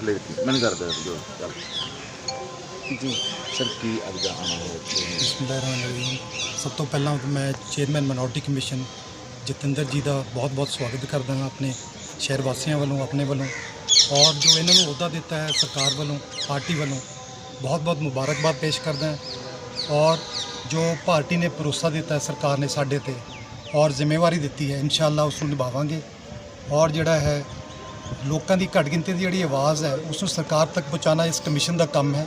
ਥੱਲੇ ਰੱਖੀ ਮੈਨੂੰ ਕਰ ਦੇ ਜੋ। ਚੱਲ। ਜੀ। ਸਰ ਕੀ ਅੱਜ ਦਾ ਆਣਾ ਹੈ ਇੱਥੇ? ਬਿਸਮਿਲ੍ਲਾਹਿਰਰਹਿਮਾਨਿਰਰਹੀਮ ਸਭ ਤੋਂ ਪਹਿਲਾਂ ਮੈਂ ਚੇਅਰਮੈਨ ਮਿਨੋਰਟੀ ਕਮਿਸ਼ਨ ਜਤਿੰਦਰ ਜੀ ਦਾ ਬਹੁਤ-ਬਹੁਤ ਸਵਾਗਤ ਕਰਦਾ ਹਾਂ ਆਪਣੇ ਸ਼ਹਿਰ ਵਾਸੀਆਂ ਵੱਲੋਂ ਆਪਣੇ ਵੱਲੋਂ। ਔਰ ਜੋ ਇਹਨਾਂ ਨੂੰ ਅਹੁਦਾ ਦਿੱਤਾ ਹੈ ਸਰਕਾਰ ਵੱਲੋਂ ਪਾਰਟੀ ਵੱਲੋਂ ਬਹੁਤ-ਬਹੁਤ ਮੁਬਾਰਕਬਾਦ ਪੇਸ਼ ਕਰਦਾ ਹਾਂ। ਔਰ ਜੋ ਪਾਰਟੀ ਨੇ ਭਰੋਸਾ ਦਿੱਤਾ ਹੈ ਸਰਕਾਰ ਨੇ ਸਾਡੇ ਤੇ ਔਰ ਜ਼ਿੰਮੇਵਾਰੀ ਦਿੱਤੀ ਹੈ ਇਨਸ਼ਾਅੱਲਾ ਉਸ ਨੂੰ ਨਿਭਾਵਾਂਗੇ। ਔਰ ਜਿਹੜਾ ਹੈ ਲੋਕਾਂ ਦੀ ਘੱਟ ਗਿਣਤੀ ਦੀ ਜਿਹੜੀ ਆਵਾਜ਼ ਹੈ, ਉਸ ਨੂੰ ਸਰਕਾਰ ਤੱਕ ਪਹੁੰਚਾਉਣਾ ਇਸ ਕਮਿਸ਼ਨ ਦਾ ਕੰਮ ਹੈ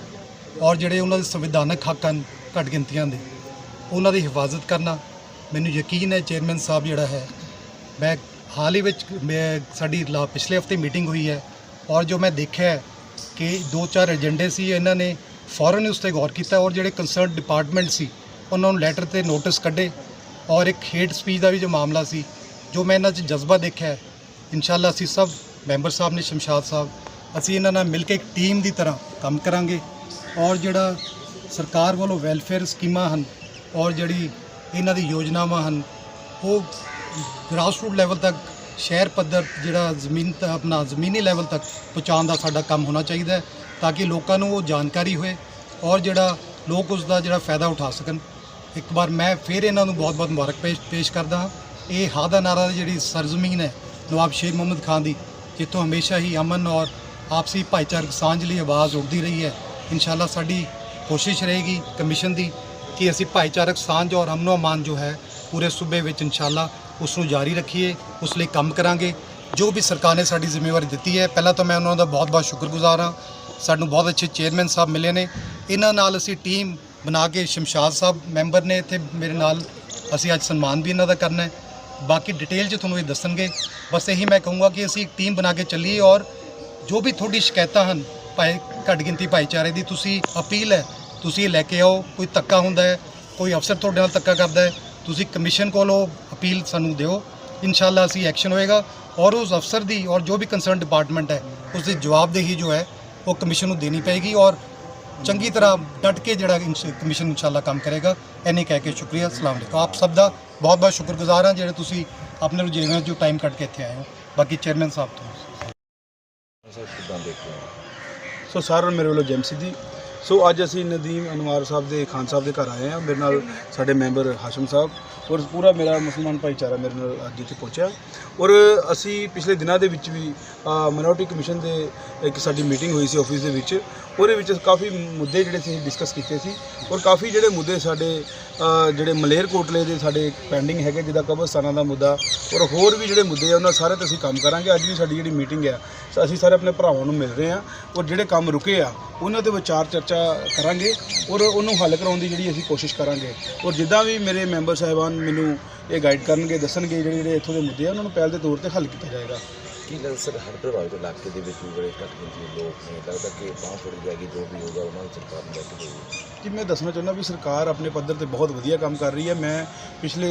ਔਰ ਜਿਹੜੇ ਉਹਨਾਂ ਦੇ ਸੰਵਿਧਾਨਕ ਹੱਕ ਹਨ ਘੱਟ ਗਿਣਤੀਆਂ ਦੇ, ਉਹਨਾਂ ਦੀ ਹਿਫਾਜ਼ਤ ਕਰਨਾ, ਮੈਨੂੰ ਯਕੀਨ ਹੈ ਚੇਅਰਮੈਨ ਸਾਹਿਬ ਜਿਹੜਾ ਹੈ, ਮੈਂ ਹਾਲ ਹੀ ਵਿੱਚ ਮੈਂ ਸਾਡੀ ਲਾ- ਪਿਛਲੇ ਹਫ਼ਤੇ ਮੀਟਿੰਗ ਹੋਈ ਹੈ ਔਰ ਜੋ ਮੈਂ ਦੇਖਿਆ ਕਿ ਦੋ ਚਾਰ ਏਜੰਡੇ ਸੀ, ਇਹਨਾਂ ਨੇ ਫੌਰਨ ਉਸ ਤੇ ਗੌਰ ਕੀਤਾ ਔਰ ਜਿਹੜੇ ਕੰਸਰਨ ਡਿਪਾਰਟਮੈਂਟ ਸੀ, ਉਹਨਾਂ ਨੂੰ ਲੈਟਰ ਤੇ ਨੋਟਿਸ ਕੱਢੇ ਔਰ ਇੱਕ ਹੇਟ ਸਪੀਚ ਦਾ ਵੀ ਜੋ ਮਾਮਲਾ ਸੀ, ਜੋ ਮੈਂ ਇਹਨਾਂ 'ਚ ਜਜ਼ਬਾ ਦੇਖਿਆ ਹੈ, ਇਨਸ਼ਾਅੱਲਾ ਅਸੀਂ ਸਭ ਮੈਂਬਰ ਸਾਹਿਬ ਨੇ, ਸ਼ਮਸ਼ਾਦ ਸਾਹਿਬ, ਅਸੀਂ ਇਹਨਾਂ ਨਾਲ ਮਿਲ ਕੇ ਇੱਕ ਟੀਮ ਦੀ ਤਰ੍ਹਾਂ ਕੰਮ ਕਰਾਂਗੇ ਔਰ ਜਿਹੜਾ ਸਰਕਾਰ ਵੱਲੋਂ ਵੈਲਫੇਅਰ ਸਕੀਮਾਂ ਹਨ ਔਰ ਜਿਹੜੀ ਇਹਨਾਂ ਦੀ ਯੋਜਨਾਵਾਂ ਹਨ, ਉਹ ਗ੍ਰਾਸਰੂਟ ਲੈਵਲ ਤੱਕ, ਸ਼ਹਿਰ ਪੱਧਰ ਜਿਹੜਾ ਜ਼ਮੀਨ ਤ, ਆਪਣਾ ਜ਼ਮੀਨੀ ਲੈਵਲ ਤੱਕ ਪਹੁੰਚਾਉਣ ਦਾ ਸਾਡਾ ਕੰਮ ਹੋਣਾ ਚਾਹੀਦਾ ਹੈ ਤਾਂ ਕਿ ਲੋਕਾਂ ਨੂੰ ਉਹ ਜਾਣਕਾਰੀ ਹੋਏ ਔਰ ਜਿਹੜਾ ਲੋਕ ਉਸ ਦਾ ਜਿਹੜਾ ਫਾਇਦਾ ਉਠਾ ਸਕਣ। ਇੱਕ ਵਾਰ ਮੈਂ ਫਿਰ ਇਹਨਾਂ ਨੂੰ ਬਹੁਤ-ਬਹੁਤ ਮੁਬਾਰਕ ਪੇਸ਼ ਪੇਸ਼ ਕਰਦਾ ਹਾਂ। ਇਹ ਹਾਦਾ ਨਾਰਾ ਦੀ ਜਿਹੜੀ ਸਰਜ਼ਮੀਨ ਹੈ, ਨਵਾਬ ਸ਼ੇਖ ਮੁਹੰਮਦ ਖਾਨ ਦੀ ਜਿੱਥੋਂ ਹਮੇਸ਼ਾ ਹੀ ਅਮਨ ਔਰ ਆਪਸੀ ਭਾਈਚਾਰਕ ਸਾਂਝ ਲਈ ਆਵਾਜ਼ ਉੱਠਦੀ ਰਹੀ ਹੈ। ਇਨਸ਼ਾਅੱਲਾ ਸਾਡੀ ਕੋਸ਼ਿਸ਼ ਰਹੇਗੀ ਕਮਿਸ਼ਨ ਦੀ ਕਿ ਅਸੀਂ ਭਾਈਚਾਰਕ ਸਾਂਝ ਔਰ ਅਮਨੋ ਅਮਾਨ ਜੋ ਹੈ ਪੂਰੇ ਸੂਬੇ ਵਿੱਚ ਇਨਸ਼ਾਅੱਲਾ ਉਸ ਨੂੰ ਜਾਰੀ ਰੱਖੀਏ, ਉਸ ਲਈ ਕੰਮ ਕਰਾਂਗੇ। ਜੋ ਵੀ ਸਰਕਾਰ ਨੇ ਸਾਡੀ ਜ਼ਿੰਮੇਵਾਰੀ ਦਿੱਤੀ ਹੈ, ਪਹਿਲਾਂ ਤਾਂ ਮੈਂ ਉਹਨਾਂ ਦਾ ਬਹੁਤ-ਬਹੁਤ ਸ਼ੁਕਰਗੁਜ਼ਾਰ ਹਾਂ। ਸਾਨੂੰ ਬਹੁਤ ਅੱਛੇ ਚੇਅਰਮੈਨ ਸਾਹਿਬ ਮਿਲੇ ਨੇ। ਇਹਨਾਂ ਨਾਲ ਅਸੀਂ ਟੀਮ ਬਣਾ ਕੇ ਸ਼ਮਸ਼ਾਦ ਸਾਹਿਬ ਮੈਂਬਰ ਨੇ ਇੱਥੇ ਮੇਰੇ ਨਾਲ। ਅਸੀਂ ਅੱਜ ਸਨਮਾਨ ਵੀ ਇਹਨਾਂ ਦਾ ਕਰਨਾ ਹੈ। ਬਾਕੀ ਡਿਟੇਲ 'ਚ ਤੁਹਾਨੂੰ ਇਹ ਦੱਸਣਗੇ। ਬਸ ਇਹੀ ਮੈਂ ਕਹੂੰਗਾ ਕਿ ਅਸੀਂ ਇੱਕ ਟੀਮ ਬਣਾ ਕੇ ਚੱਲੀਏ ਔਰ ਜੋ ਵੀ ਤੁਹਾਡੀ ਸ਼ਿਕਾਇਤਾਂ ਹਨ ਭਾਈ ਘੱਟ ਗਿਣਤੀ ਭਾਈਚਾਰੇ ਦੀ, ਤੁਸੀਂ ਅਪੀਲ ਹੈ, ਤੁਸੀਂ ਇਹ ਲੈ ਕੇ ਆਓ, ਕੋਈ ਧੱਕਾ ਹੁੰਦਾ ਹੈ, ਕੋਈ ਅਫਸਰ ਤੁਹਾਡੇ ਨਾਲ ਧੱਕਾ ਕਰਦਾ ਹੈ, ਤੁਸੀਂ ਕਮਿਸ਼ਨ ਕੋਲੋਂ ਅਪੀਲ ਸਾਨੂੰ ਦਿਓ। ਇਨਸ਼ਾਅੱਲਾ ਅਸੀਂ ਐਕਸ਼ਨ ਹੋਏਗਾ ਔਰ ਉਸ ਅਫਸਰ ਦੀ ਔਰ ਜੋ ਵੀ ਕੰਸਰਨ ਡਿਪਾਰਟਮੈਂਟ ਹੈ ਉਸ ਦੀ ਜਵਾਬਦੇਹੀ ਜੋ ਹੈ, ਉਹ ਕਮਿਸ਼ਨ ਨੂੰ ਦੇਣੀ ਪਏਗੀ ਔਰ ਚੰਗੀ ਤਰ੍ਹਾਂ ਡਟ ਕੇ ਜਿਹੜਾ ਇਨਸ਼- ਕਮਿਸ਼ਨ ਇਨਸ਼ਾਅੱਲਾ ਕੰਮ ਕਰੇਗਾ। ਐਨੇ ਕਹਿ ਕੇ ਸ਼ੁਕਰੀਆ, ਅਸਲਾਮ ਅਲੈਕੁਮ। ਆਪ ਸਭ ਦਾ ਬਹੁਤ ਬਹੁਤ ਸ਼ੁਕਰਗੁਜ਼ਾਰ ਹਾਂ ਜਿਹੜੇ ਤੁਸੀਂ ਆਪਣੇ ਰੁਝੇਵਿਆਂ 'ਚੋਂ ਟਾਈਮ ਕੱਢ ਕੇ ਇੱਥੇ ਆਏ ਹੋ। ਬਾਕੀ ਚੇਅਰਮੈਨ ਸਾਹਿਬ ਤੋਂ। ਸਰ ਕਿਦਾਂ ਦੇਖਦੇ ਹੋ? ਸੋ ਸਾਰਿਆਂ ਨੂੰ ਮੇਰੇ ਵੱਲੋਂ ਜੈਮਸੀ ਜੀ ਸੋ ਅੱਜ ਅਸੀਂ ਨਦੀਮ ਅਨਵਾਰ ਸਾਹਿਬ ਦੇ ਖਾਨ ਸਾਹਿਬ ਦੇ ਘਰ ਆਏ ਹਾਂ। ਮੇਰੇ ਨਾਲ ਸਾਡੇ ਮੈਂਬਰ ਹਾਸ਼ਮ ਸਾਹਿਬ ਔਰ ਪੂਰਾ ਮੇਰਾ ਮੁਸਲਮਾਨ ਭਾਈਚਾਰਾ ਮੇਰੇ ਨਾਲ ਅੱਜ ਇੱਥੇ ਪਹੁੰਚਿਆ। ਔਰ ਅਸੀਂ ਪਿਛਲੇ ਦਿਨਾਂ ਦੇ ਵਿੱਚ ਵੀ ਮਿਨੋਰਟੀ ਕਮਿਸ਼ਨ ਦੇ ਇੱਕ ਸਾਡੀ ਮੀਟਿੰਗ ਹੋਈ ਸੀ ਆਫਿਸ ਦੇ ਵਿੱਚ। ਉਹਦੇ ਵਿੱਚ ਕਾਫੀ ਮੁੱਦੇ ਜਿਹੜੇ ਸੀ ਡਿਸਕਸ ਕੀਤੇ ਸੀ ਔਰ ਕਾਫੀ ਜਿਹੜੇ ਮੁੱਦੇ ਸਾਡੇ ਜਿਹੜੇ ਮਲੇਰ ਕੋਟਲੇ ਦੇ ਸਾਡੇ ਪੈਂਡਿੰਗ ਹੈਗੇ, ਜਿੱਦਾਂ ਕਬਰਸਤਾਨਾਂ ਦਾ ਮੁੱਦਾ ਔਰ ਹੋਰ ਵੀ ਜਿਹੜੇ ਮੁੱਦੇ ਆ, ਉਹਨਾਂ ਸਾਰੇ ਤੇ ਅਸੀਂ ਕੰਮ ਕਰਾਂਗੇ। ਅੱਜ ਵੀ ਸਾਡੀ ਜਿਹੜੀ ਮੀਟਿੰਗ ਆ, ਅਸੀਂ ਸਾਰੇ ਆਪਣੇ ਭਰਾਵਾਂ ਨੂੰ ਮਿਲ ਰਹੇ ਹਾਂ ਔਰ ਜਿਹੜੇ ਕੰਮ ਰੁਕੇ ਆ, ਉਹਨਾਂ 'ਤੇ ਵਿਚਾਰ ਚਰਚਾ ਕਰਾਂਗੇ ਔਰ ਉਹਨੂੰ ਹੱਲ ਕਰਾਉਣ ਦੀ ਜਿਹੜੀ ਅਸੀਂ ਕੋਸ਼ਿਸ਼ ਕਰਾਂਗੇ। ਔਰ ਜਿੱਦਾਂ ਵੀ ਮੇਰੇ ਮੈਂਬਰ ਸਾਹਿਬਾਨ ਮੈਨੂੰ ਇਹ ਗਾਈਡ ਕਰਨਗੇ, ਦੱਸਣਗੇ ਜਿਹੜੇ ਜਿਹੜੇ ਇੱਥੋਂ ਦੇ ਮੁੱਦੇ ਆ, ਉਹਨਾਂ ਨੂੰ ਪਹਿਲ ਦੇ ਤੌਰ ਤੇ ਹੱਲ ਕੀਤਾ ਜਾਏਗਾ। ਕੀ ਲੱਗਦਾ ਹਰ ਪ੍ਰਭਾਵਿਤ ਇਲਾਕੇ ਦੇ ਵਿੱਚ ਵੀ ਬੜੇ ਘੱਟ ਗਿਣਤੀ ਦੇ ਲੋਕ ਨੇ। ਲੱਗਦਾ ਕਿ ਬਾਂਹ ਫੜੀ ਜਾਏਗੀ ਜੋ ਵੀ ਹੋਗਾ ਉਹਨਾਂ ਨੂੰ ਸਰਕਾਰ ਨੂੰ ਲੈ ਕੇ ਦੇਊਗੀ ਕਿ ਮੈਂ ਦੱਸਣਾ ਚਾਹੁੰਦਾ ਵੀ ਸਰਕਾਰ ਆਪਣੇ ਪੱਧਰ ਤੇ ਬਹੁਤ ਵਧੀਆ ਕੰਮ ਕਰ ਰਹੀ ਹੈ। ਮੈਂ ਪਿਛਲੇ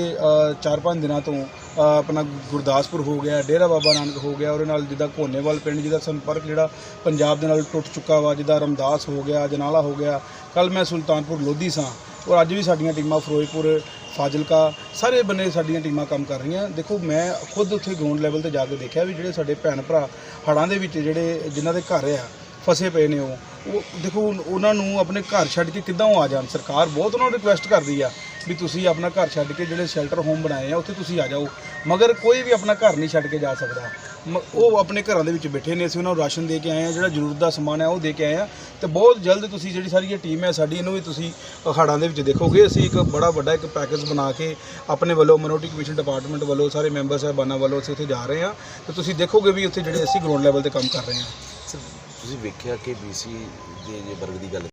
4-5 ਦਿਨਾਂ ਤੋਂ ਆਪਣਾ ਗੁਰਦਾਸਪੁਰ ਹੋ ਗਿਆ, ਡੇਰਾ ਬਾਬਾ ਨਾਨਕ ਹੋ ਗਿਆ, ਉਹਦੇ ਨਾਲ ਜਿੱਦਾਂ ਕੋਨੇਵਾਲ ਪਿੰਡ, ਜਿਹਦਾ ਸੰਪਰਕ ਜਿਹੜਾ ਪੰਜਾਬ ਦੇ ਨਾਲ ਟੁੱਟ ਚੁੱਕਾ ਵਾ, ਜਿੱਦਾਂ ਰਮਦਾਸ ਹੋ ਗਿਆ, ਜਨਾਲਾ ਹੋ ਗਿਆ। ਕੱਲ ਮੈਂ ਸੁਲਤਾਨਪੁਰ ਲੋਧੀ ਸਾਂ। ਔਰ ਅੱਜ ਵੀ ਸਾਡੀਆਂ ਟੀਮਾਂ ਫਿਰੋਜ਼ਪੁਰ, ਫਾਜ਼ਿਲਕਾ, ਸਾਰੇ ਬੰਨੇ ਸਾਡੀਆਂ ਟੀਮਾਂ ਕੰਮ ਕਰ ਰਹੀਆਂ। ਦੇਖੋ, ਮੈਂ ਖੁਦ ਉੱਥੇ ਗਰਾਊਂਡ ਲੈਵਲ ਤੇ ਜਾ ਕੇ ਦੇਖਿਆ ਵੀ ਜਿਹੜੇ ਸਾਡੇ ਭੈਣ ਭਰਾ ਹੜ੍ਹਾਂ ਦੇ ਵਿੱਚ ਜਿਹੜੇ ਜਿਨ੍ਹਾਂ ਦੇ ਘਰ ਆ, ਫਸੇ ਪਏ ਨੇ ਉਹ। ਉਹ ਦੇਖੋ ਉਹਨਾਂ ਨੂੰ ਆਪਣੇ ਘਰ ਛੱਡ ਕੇ ਕਿੱਦਾਂ ਉਹ ਆ ਜਾਣ? ਸਰਕਾਰ ਬਹੁਤ ਉਹਨਾਂ ਨੂੰ ਰਿਕੁਐਸਟ ਕਰਦੀ ਆ ਵੀ ਤੁਸੀਂ ਆਪਣਾ ਘਰ ਛੱਡ ਕੇ ਜਿਹੜੇ ਸ਼ੈਲਟਰ ਹੋਮ ਬਣਾਏ ਆ, ਉੱਥੇ ਤੁਸੀਂ ਆ ਜਾਓ। ਮਗਰ ਕੋਈ ਵੀ ਆਪਣਾ ਘਰ ਨਹੀਂ ਛੱਡ ਕੇ ਜਾ ਸਕਦਾ। ਮ- ਉਹ ਆਪਣੇ ਘਰਾਂ ਦੇ ਵਿੱਚ ਬੈਠੇ ਨੇ, ਅਸੀਂ ਉਹਨਾਂ ਨੂੰ ਰਾਸ਼ਨ ਦੇ ਕੇ ਆਏ ਆ ਜਿਹੜਾ ਜ਼ਰੂਰਤ ਦਾ ਸਮਾਨ ਹੈ ਉਹ ਦੇ ਕੇ ਆਏ ਆ ਤੇ ਬਹੁਤ ਜਲਦ ਤੁਸੀਂ ਜਿਹੜੀ ਸਾਰੀ ਇਹ ਟੀਮ ਹੈ, ਸਾਡੀ ਇਹਨੂੰ ਵੀ ਤੁਸੀਂ ਹੜ੍ਹਾਂ ਦੇ ਵਿੱਚ ਦੇਖੋਗੇ। ਅਸੀਂ ਇੱਕ ਬੜਾ ਵੱਡਾ ਇੱਕ ਪੈਕੇਜ ਬਣਾ ਕੇ ਆਪਣੇ ਵੱਲੋਂ ਮਿਨੋਰਟੀ ਕਮਿਸ਼ਨ ਡਿਪਾਰਟਮੈਂਟ ਵੱਲੋਂ, ਸਾਰੇ ਮੈਂਬਰ ਸਾਹਿਬਾਨਾਂ ਵੱਲੋਂ ਅਸੀਂ ਉੱਥੇ ਜਾ ਰਹੇ ਹਾਂ। ਤੇ ਤੁਸੀਂ ਦੇਖੋਗੇ ਵੀ ਉੱਥੇ ਜਿਹੜੇ ਅਸੀਂ ਗਰਾਊਂਡ ਲੈਵਲ ਤੇ ਕੰਮ ਕਰ ਰਹੇ ਹਾਂ। ਸਰ ਤੁਸੀਂ ਵੇਖਿਆ ਕਿ ਬੀਸੀ ਦੇ ਜੇ ਵਰਗ ਦੀ ਗੱਲ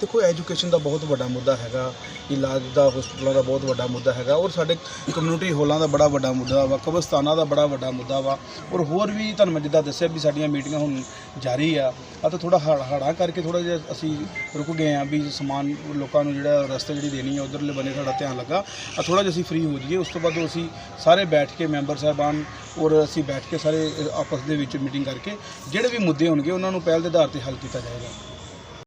ਦੇਖੋ ਐਜੂਕੇਸ਼ਨ ਦਾ ਬਹੁਤ ਵੱਡਾ ਮੁੱਦਾ ਹੈਗਾ, ਇਲਾਜ ਦਾ ਹਸਪਤਾਲਾਂ ਦਾ ਬਹੁਤ ਵੱਡਾ ਮੁੱਦਾ ਹੈਗਾ ਔਰ ਸਾਡੇ ਕਮਿਊਨਿਟੀ ਹੋਲਾਂ ਦਾ ਬੜਾ ਵੱਡਾ ਮੁੱਦਾ ਵਾ, ਕਬਰਸਤਾਨਾਂ ਦਾ ਬੜਾ ਵੱਡਾ ਮੁੱਦਾ ਵਾ ਔਰ ਹੋਰ ਵੀ ਤੁਹਾਨੂੰ ਮੈਂ ਜਿੱਦਾਂ ਦੱਸਿਆ ਵੀ ਸਾਡੀਆਂ ਮੀਟਿੰਗਾਂ ਹੁਣ ਜਾਰੀ ਆ ਆ ਤਾਂ ਥੋੜਾ ਹੜਾ ਕਰਕੇ ਥੋੜਾ ਜਿਹਾ ਅਸੀਂ ਰੁਕ ਗਏ ਆ ਵੀ ਸਮਾਨ ਲੋਕਾਂ ਨੂੰ ਜਿਹੜਾ ਰਸਤੇ ਜਿਹੜੀ ਦੇਣੀ ਹੈ ਉਧਰਲੇ ਬੰਨੇ ਸਾਡਾ ਧਿਆਨ ਲੱਗਾ, ਆ ਥੋੜਾ ਜਿਹਾ ਅਸੀਂ ਫ੍ਰੀ ਹੋ ਜਾਈਏ, ਉਸ ਤੋਂ ਬਾਅਦ ਅਸੀਂ ਸਾਰੇ ਬੈਠ ਕੇ ਮੈਂਬਰ ਸਾਹਿਬਾਨ ਔਰ ਅਸੀਂ ਬੈਠ ਕੇ ਸਾਰੇ ਆਪਸ ਦੇ ਵਿੱਚ ਮੀਟਿੰਗ ਕਰਕੇ, ਜਿਹੜੇ ਵੀ ਮੁੱਦੇ ਹੋਣਗੇ ਉਹਨਾਂ ਨੂੰ ਪਹਿਲ ਦੇ ਆਧਾਰ ਤੇ ਹੱਲ ਕੀਤਾ ਜਾਏਗਾ।